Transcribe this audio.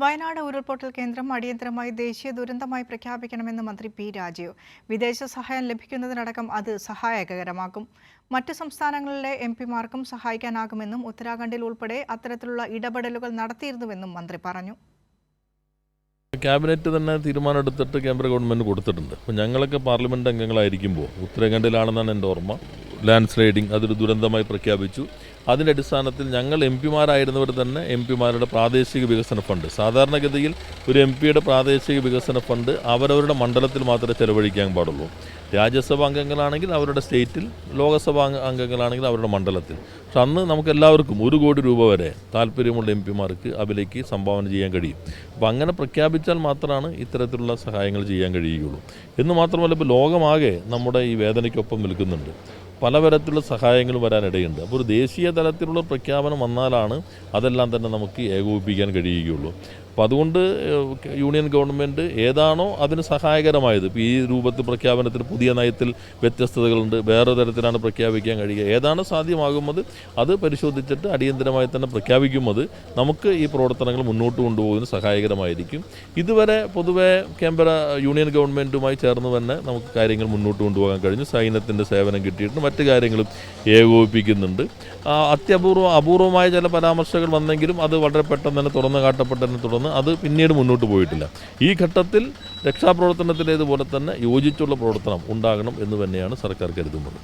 വയനാട് ഉരുൾപൊട്ടൽ കേന്ദ്രം അടിയന്തരമായി ദേശീയ ദുരന്തമായി പ്രഖ്യാപിക്കണമെന്ന് മന്ത്രി പി രാജീവ്. വിദേശ സഹായം ലഭിക്കുന്നതിനടക്കം അത് സഹായകരമാക്കും. മറ്റ് സംസ്ഥാനങ്ങളിലെ എം പിമാർക്കും സഹായിക്കാനാകുമെന്നും ഉത്തരാഖണ്ഡിൽ ഉൾപ്പെടെ അത്തരത്തിലുള്ള ഇടപെടലുകൾ നടത്തിയിരുന്നുവെന്നും മന്ത്രി പറഞ്ഞു. ക്യാബിനറ്റ് തന്നെ തീരുമാനമെടുത്തിട്ട് കേന്ദ്ര ഗവൺമെന്റ് കൊടുത്തിട്ടുണ്ട്. അപ്പോൾ ഞങ്ങളൊക്കെ പാർലമെന്റ് അംഗങ്ങളായിരിക്കുമ്പോൾ ഉത്തരാഖണ്ഡിലാണെന്നാണ് എന്റെ ഓർമ്മ. ലാൻഡ് സ്ലൈഡിങ് അതൊരു ദുരന്തമായി പ്രഖ്യാപിച്ചു. അതിന്റെ അടിസ്ഥാനത്തിൽ ഞങ്ങൾ എം പിമാരായിരുന്നവർ തന്നെ എം പിമാരുടെ പ്രാദേശിക വികസന ഫണ്ട്. സാധാരണഗതിയിൽ ഒരു എം പിയുടെ പ്രാദേശിക വികസന ഫണ്ട് അവരവരുടെ മണ്ഡലത്തിൽ മാത്രമേ ചെലവഴിക്കാൻ പാടുള്ളൂ. രാജ്യസഭാ അംഗങ്ങളാണെങ്കിൽ അവരുടെ സ്റ്റേറ്റിൽ ലോകസഭാ അംഗ- അംഗങ്ങളാണെങ്കിൽ അവരുടെ മണ്ഡലത്തിൽ. പക്ഷെ അന്ന് നമുക്ക് എല്ലാവർക്കും ഒരു കോടി രൂപ വരെ താല്പര്യമുള്ള എം പിമാർക്ക് അതിലേക്ക് സംഭാവന ചെയ്യാൻ കഴിയും. അപ്പോൾ അങ്ങനെ പ്രഖ്യാപിച്ചാൽ മാത്രമാണ് ഇത്തരത്തിലുള്ള സഹായങ്ങൾ ചെയ്യാൻ കഴിയുകയുള്ളൂ. എന്ന് മാത്രമല്ല ഇപ്പോൾ ലോകമാകെ നമ്മുടെ ഈ വേദനയ്ക്കൊപ്പം നിൽക്കുന്നുണ്ട്. പലതരത്തിലുള്ള സഹായങ്ങൾ വരാനിടയുണ്ട്. അപ്പോൾ ഒരു ദേശീയ തലത്തിലുള്ള പ്രഖ്യാപനം വന്നാലാണ് അതെല്ലാം തന്നെ നമുക്ക് ഏകോപിപ്പിക്കാൻ കഴിയുകയുള്ളൂ. അപ്പോൾ അതുകൊണ്ട് യൂണിയൻ ഗവൺമെന്റ് ഏതാണോ അതിന് സഹായകരമായത്. ഇപ്പോൾ ഈ രൂപത്തിൽ പ്രഖ്യാപനത്തിൽ പുതിയ നയത്തിൽ വ്യത്യസ്തതകളുണ്ട്. വേറെ തരത്തിലാണ് പ്രഖ്യാപിക്കാൻ കഴിയുക. ഏതാണ് സാധ്യമാകുന്നത് അത് പരിശോധിച്ചിട്ട് അടിയന്തരമായി തന്നെ പ്രഖ്യാപിക്കുന്നത് നമുക്ക് ഈ പ്രവർത്തനങ്ങൾ മുന്നോട്ട് കൊണ്ടുപോകുന്നതിന് സഹായകരമായിരിക്കും. ഇതുവരെ പൊതുവെ കേന്ദ്ര യൂണിയൻ ഗവൺമെന്റുമായി ചേർന്ന് തന്നെ നമുക്ക് കാര്യങ്ങൾ മുന്നോട്ട് കൊണ്ടുപോകാൻ കഴിഞ്ഞു. സൈന്യത്തിന്റെ സേവനം കിട്ടിയിട്ടുണ്ട്. മറ്റു കാര്യങ്ങളും ഏകോപിപ്പിക്കുന്നുണ്ട്. അത്യപൂർവ അപൂർവമായ ചില പരാമർശങ്ങൾ വന്നെങ്കിലും അത് വളരെ പെട്ടെന്ന് തന്നെ തുറന്നു കാട്ടപ്പെട്ടതിനെ തുടർന്ന് അത് പിന്നീട് മുന്നോട്ട് പോയിട്ടില്ല. ഈ ഘട്ടത്തിൽ രക്ഷാപ്രവർത്തനത്തിലേതുപോലെ തന്നെ യോജിച്ചുള്ള പ്രവർത്തനം ഉണ്ടാകണം എന്ന് തന്നെയാണ് സർക്കാർ കരുതുന്നത്.